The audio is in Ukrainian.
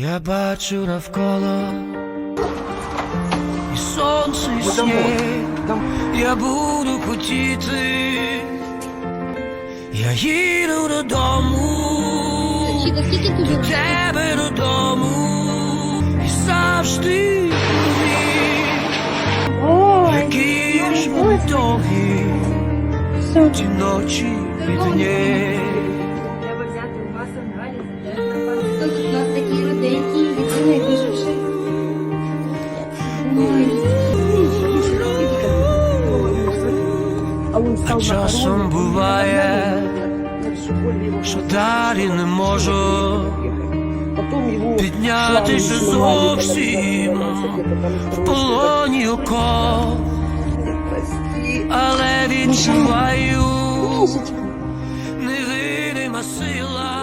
Я бачу навколо і сонце, і сніг. Я буду хотіти. Я їду додому. До тебе додому. І завжди які ж довгі. Ті ночі і дні. а часом буває, що далі не можу піднятися зовсім в полоні око, але відчуваю невидима сила.